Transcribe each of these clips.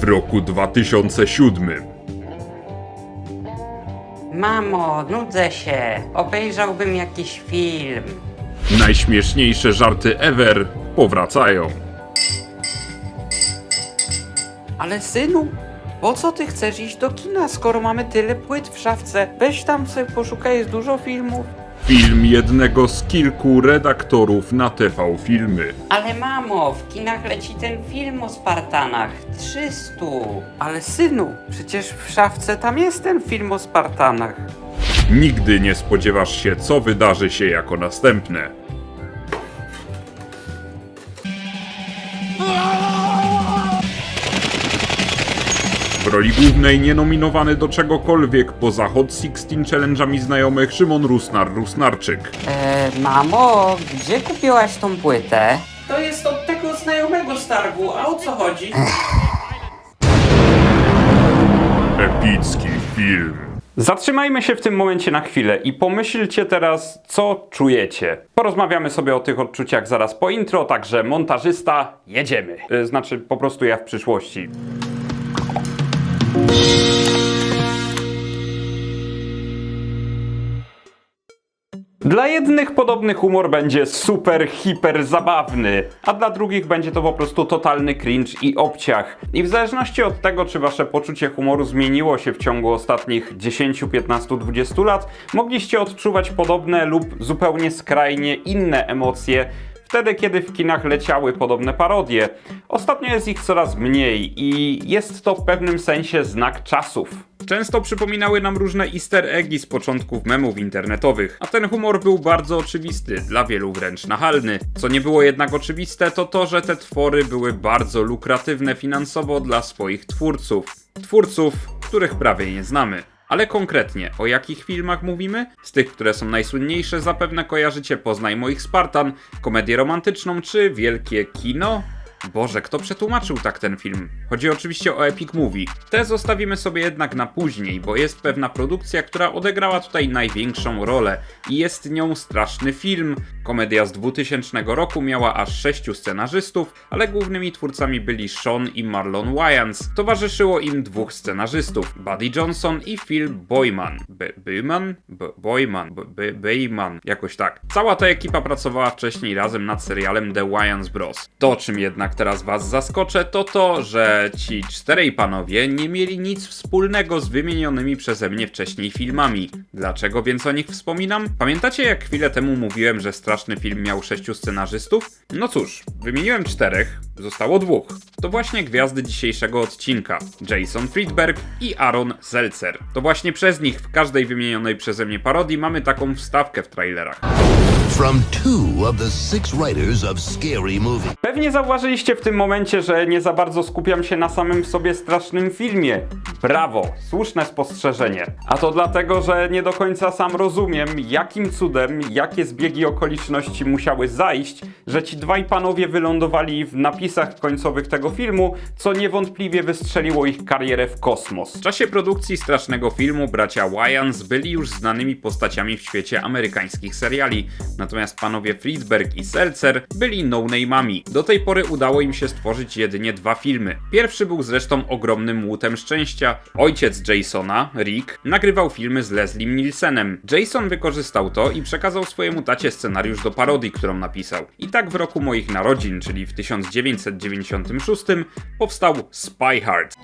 w roku 2007. Mamo, nudzę się. Obejrzałbym jakiś film. Najśmieszniejsze żarty ever powracają. Ale synu, po co ty chcesz iść do kina, skoro mamy tyle płyt w szafce? Weź tam sobie poszukaj, jest dużo filmów. Film jednego z kilku redaktorów na TV Filmy. Ale mamo, w kinach leci ten film o Spartanach. 300. Ale synu, przecież w szafce tam jest ten film o Spartanach. Nigdy nie spodziewasz się, co wydarzy się jako następne. Roli głównej nienominowany do czegokolwiek poza Hot 16 Challenge'ami znajomych Szymon Rusnar Rusnarczyk. E, mamo, gdzie kupiłaś tą płytę? To jest od tego znajomego z targu, a o co chodzi? Epicki film. Zatrzymajmy się w tym momencie na chwilę i pomyślcie teraz, co czujecie. Porozmawiamy sobie o tych odczuciach zaraz po intro, także montażysta, jedziemy. Y, Znaczy, po prostu ja w przyszłości. Dla jednych podobny humor będzie super, hiper zabawny, a dla drugich będzie to po prostu totalny cringe i obciach. I w zależności od tego, czy wasze poczucie humoru zmieniło się w ciągu ostatnich 10, 15, 20 lat, mogliście odczuwać podobne lub zupełnie skrajnie inne emocje wtedy, kiedy w kinach leciały podobne parodie. Ostatnio jest ich coraz mniej i jest to w pewnym sensie znak czasów. Często przypominały nam różne easter eggi z początków memów internetowych, a ten humor był bardzo oczywisty, dla wielu wręcz nachalny. Co nie było jednak oczywiste, to to, że te twory były bardzo lukratywne finansowo dla swoich twórców. Twórców, których prawie nie znamy. Ale konkretnie, o jakich filmach mówimy? Z tych, które są najsłynniejsze, zapewne kojarzycie Poznaj moich Spartan, komedię romantyczną czy wielkie kino? Boże, kto przetłumaczył tak ten film? Chodzi oczywiście o Epic Movie. Te zostawimy sobie jednak na później, bo jest pewna produkcja, która odegrała tutaj największą rolę i jest nią straszny film. Komedia z 2000 roku miała aż sześciu scenarzystów, ale głównymi twórcami byli Sean i Marlon Wayans. Towarzyszyło im dwóch scenarzystów, Buddy Johnson i Phil Boyman. B- Boyman? B- Boyman? B- B- Bayman? Jakoś tak. Cała ta ekipa pracowała wcześniej razem nad serialem The Wayans Bros. To, czym jednak teraz was zaskoczę, to to, że ci czterej panowie nie mieli nic wspólnego z wymienionymi przeze mnie wcześniej filmami. Dlaczego więc o nich wspominam? Pamiętacie jak chwilę temu mówiłem, że straszny film miał sześciu scenarzystów? No cóż, wymieniłem czterech, zostało dwóch. To właśnie gwiazdy dzisiejszego odcinka. Jason Friedberg i Aaron Zelcer. To właśnie przez nich w każdej wymienionej przeze mnie parodii mamy taką wstawkę w trailerach. From two of the six writers of Scary Movie. Pewnie zauważyliście w tym momencie, że nie za bardzo skupiam się na samym sobie strasznym filmie. Brawo, słuszne spostrzeżenie. A to dlatego, że nie do końca sam rozumiem, jakim cudem, jakie zbiegi okoliczności musiały zajść, że ci dwaj panowie wylądowali w napisach końcowych tego filmu, co niewątpliwie wystrzeliło ich karierę w kosmos. W czasie produkcji strasznego filmu bracia Wayans byli już znanymi postaciami w świecie amerykańskich seriali, natomiast panowie Friedberg i Seltzer byli no-name'ami. Do tej pory udało im się stworzyć jedynie dwa filmy. Pierwszy był zresztą ogromnym łutem szczęścia. Ojciec Jasona, Rick, nagrywał filmy z Leslie Nielsenem. Jason wykorzystał to i przekazał swojemu tacie scenariusz do parodii, którą napisał. I tak w roku moich narodzin, czyli w 1996, powstał Spy Hard.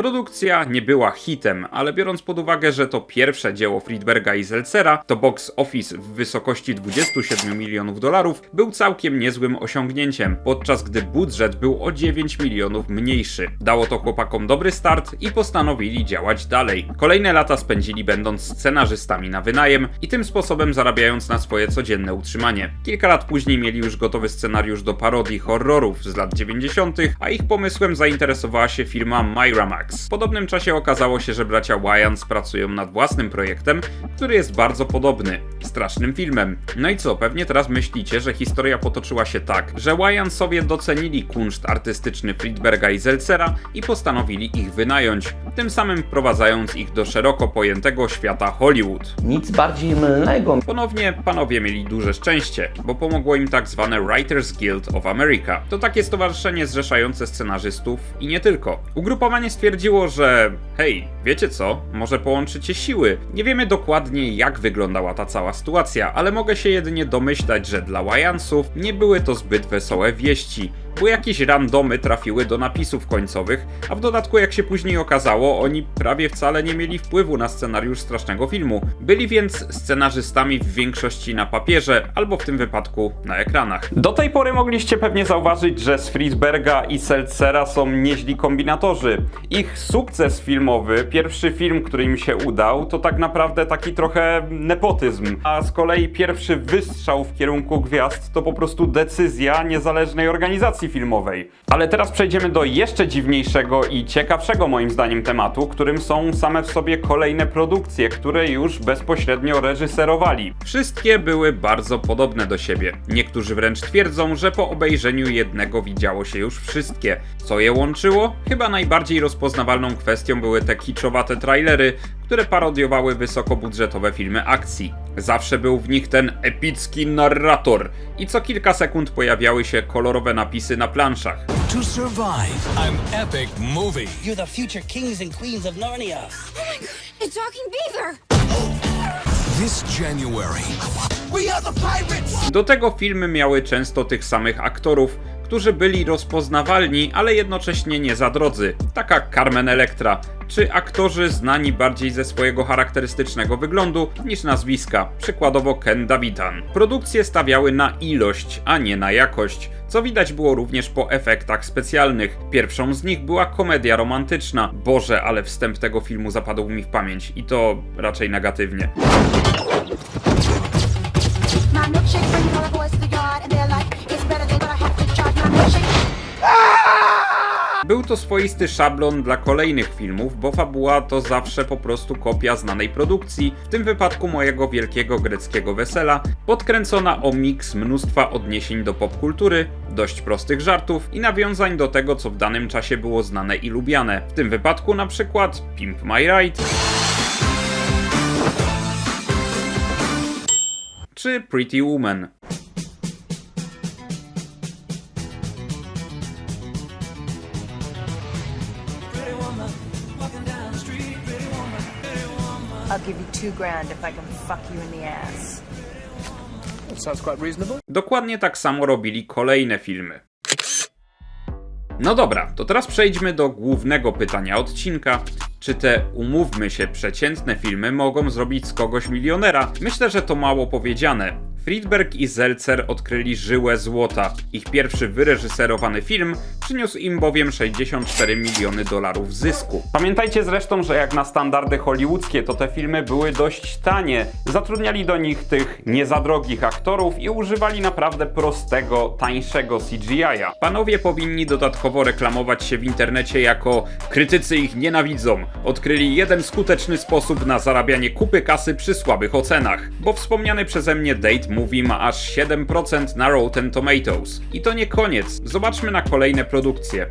Produkcja nie była hitem, ale biorąc pod uwagę, że to pierwsze dzieło Friedberga i Zelcera, to box office w wysokości 27 milionów dolarów był całkiem niezłym osiągnięciem, podczas gdy budżet był o 9 milionów mniejszy. Dało to chłopakom dobry start i postanowili działać dalej. Kolejne lata spędzili będąc scenarzystami na wynajem i tym sposobem zarabiając na swoje codzienne utrzymanie. Kilka lat później mieli już gotowy scenariusz do parodii horrorów z lat 90., a ich pomysłem zainteresowała się firma Miramax. W podobnym czasie okazało się, że bracia Wayans pracują nad własnym projektem, który jest bardzo podobny. Strasznym filmem. No i co, pewnie teraz myślicie, że historia potoczyła się tak, że Wayansowie docenili kunszt artystyczny Friedberga i Zelcera i postanowili ich wynająć, tym samym wprowadzając ich do szeroko pojętego świata Hollywood. Nic bardziej mylnego. Ponownie panowie mieli duże szczęście, bo pomogło im tak zwane Writers Guild of America. To takie stowarzyszenie zrzeszające scenarzystów i nie tylko. Ugrupowanie stwierdziło, że hej, wiecie co, może połączycie siły. Nie wiemy dokładnie jak wyglądała ta cała sytuacja, ale mogę się jedynie domyślać, że dla Wyansów nie były to zbyt wesołe wieści bo jakieś randomy trafiły do napisów końcowych, a w dodatku jak się później okazało, oni prawie wcale nie mieli wpływu na scenariusz strasznego filmu. Byli więc scenarzystami w większości na papierze, albo w tym wypadku na ekranach. Do tej pory mogliście pewnie zauważyć, że z Friedberga i Seltzera są nieźli kombinatorzy. Ich sukces filmowy, pierwszy film, który im się udał, to tak naprawdę taki trochę nepotyzm. A z kolei pierwszy wystrzał w kierunku gwiazd to po prostu decyzja niezależnej organizacji filmowej. Ale teraz przejdziemy do jeszcze dziwniejszego i ciekawszego moim zdaniem tematu, którym są same w sobie kolejne produkcje, które już bezpośrednio reżyserowali. Wszystkie były bardzo podobne do siebie. Niektórzy wręcz twierdzą, że po obejrzeniu jednego widziało się już wszystkie. Co je łączyło? Chyba najbardziej rozpoznawalną kwestią były te kiczowate trailery, które parodiowały wysokobudżetowe filmy akcji. Zawsze był w nich ten epicki narrator i co kilka sekund pojawiały się kolorowe napisy na planszach. To survive, An epic movie. You're the future kings and queens of Narnia. A talking beaver! This January, we are the pirates! Do tego filmy miały często tych samych aktorów, którzy byli rozpoznawalni, ale jednocześnie nie za drodzy. Taka Carmen Electra, czy aktorzy znani bardziej ze swojego charakterystycznego wyglądu niż nazwiska, przykładowo Ken Davidan. Produkcje stawiały na ilość, a nie na jakość, co widać było również po efektach specjalnych. Pierwszą z nich była komedia romantyczna. Boże, ale wstęp tego filmu zapadł mi w pamięć i to raczej negatywnie. My Był to swoisty szablon dla kolejnych filmów, bo fabuła to zawsze po prostu kopia znanej produkcji, w tym wypadku mojego wielkiego greckiego wesela, podkręcona o miks mnóstwa odniesień do popkultury, dość prostych żartów i nawiązań do tego, co w danym czasie było znane i lubiane. W tym wypadku na przykład Pimp My Ride czy Pretty Woman. I'll give you two grand if I can fuck you in the ass. sounds quite reasonable. Dokładnie tak samo robili kolejne filmy. No dobra, to teraz przejdźmy do głównego pytania odcinka. Czy te, umówmy się, przeciętne filmy mogą zrobić z kogoś milionera? Myślę, że to mało powiedziane. Friedberg i Zelcer odkryli żyłę złota. Ich pierwszy wyreżyserowany film przyniósł im bowiem 64 miliony dolarów zysku. Pamiętajcie zresztą, że jak na standardy hollywoodzkie, to te filmy były dość tanie. Zatrudniali do nich tych nie za drogich aktorów i używali naprawdę prostego, tańszego CGI-a. Panowie powinni dodatkowo reklamować się w internecie jako krytycy ich nienawidzą. Odkryli jeden skuteczny sposób na zarabianie kupy kasy przy słabych ocenach. Bo wspomniany przeze mnie Date Movie ma aż 7% na Rotten Tomatoes. I to nie koniec. Zobaczmy na kolejne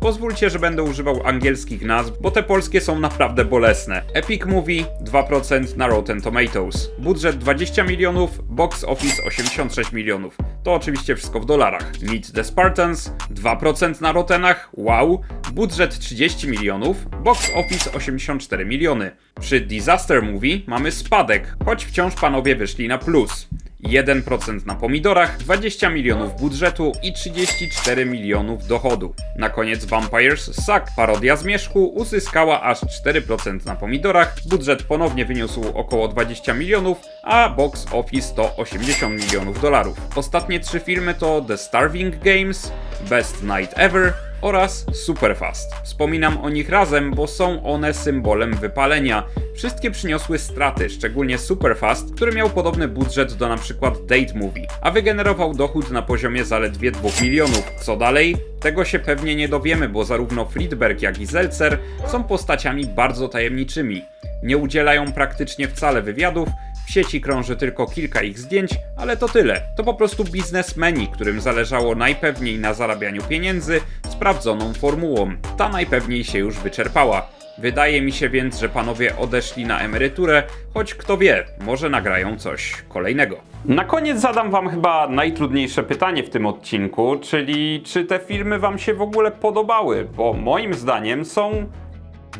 Pozwólcie, że będę używał angielskich nazw, bo te polskie są naprawdę bolesne. Epic Movie 2% na Rotten Tomatoes. Budżet 20 milionów, box office 86 milionów. To oczywiście wszystko w dolarach. Meet the Spartans 2% na Rottenach, wow. Budżet 30 milionów, box office 84 miliony. Przy Disaster Movie mamy spadek, choć wciąż panowie wyszli na plus. 1% na pomidorach, 20 milionów budżetu i 34 milionów dochodu. Na koniec Vampires Suck, parodia zmierzchu, uzyskała aż 4% na pomidorach, budżet ponownie wyniósł około 20 milionów, a box office to 80 milionów dolarów. Ostatnie trzy filmy to The Starving Games, Best Night Ever oraz Superfast. Wspominam o nich razem, bo są one symbolem wypalenia. Wszystkie przyniosły straty, szczególnie Superfast, który miał podobny budżet do np. Date Movie, a wygenerował dochód na poziomie zaledwie 2 milionów. Co dalej? Tego się pewnie nie dowiemy, bo zarówno Friedberg jak i Zelcer są postaciami bardzo tajemniczymi. Nie udzielają praktycznie wcale wywiadów, w sieci krąży tylko kilka ich zdjęć, ale to tyle. To po prostu biznesmeni, którym zależało najpewniej na zarabianiu pieniędzy sprawdzoną formułą. Ta najpewniej się już wyczerpała. Wydaje mi się więc, że panowie odeszli na emeryturę, choć kto wie, może nagrają coś kolejnego. Na koniec zadam wam chyba najtrudniejsze pytanie w tym odcinku, czyli czy te filmy wam się w ogóle podobały, bo moim zdaniem są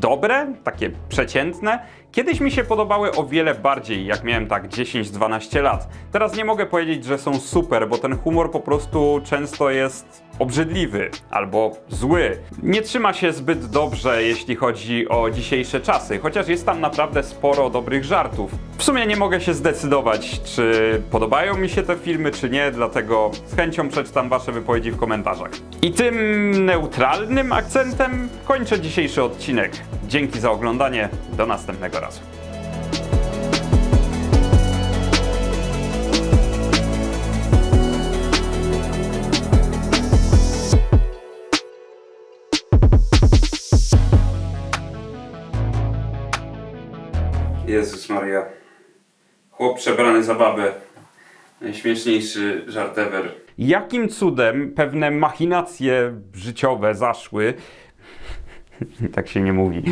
dobre, takie przeciętne. Kiedyś mi się podobały o wiele bardziej, jak miałem tak 10-12 lat. Teraz nie mogę powiedzieć, że są super, bo ten humor po prostu często jest obrzydliwy albo zły. Nie trzyma się zbyt dobrze, jeśli chodzi o dzisiejsze czasy, chociaż jest tam naprawdę sporo dobrych żartów. W sumie nie mogę się zdecydować, czy podobają mi się te filmy, czy nie, dlatego z chęcią przeczytam Wasze wypowiedzi w komentarzach. I tym neutralnym akcentem kończę dzisiejszy odcinek. Dzięki za oglądanie, do następnego razu. Jezus Maria. Chłop przebrany za babę. Najśmieszniejszy żart ever. Jakim cudem pewne machinacje życiowe zaszły? Tak się nie mówi.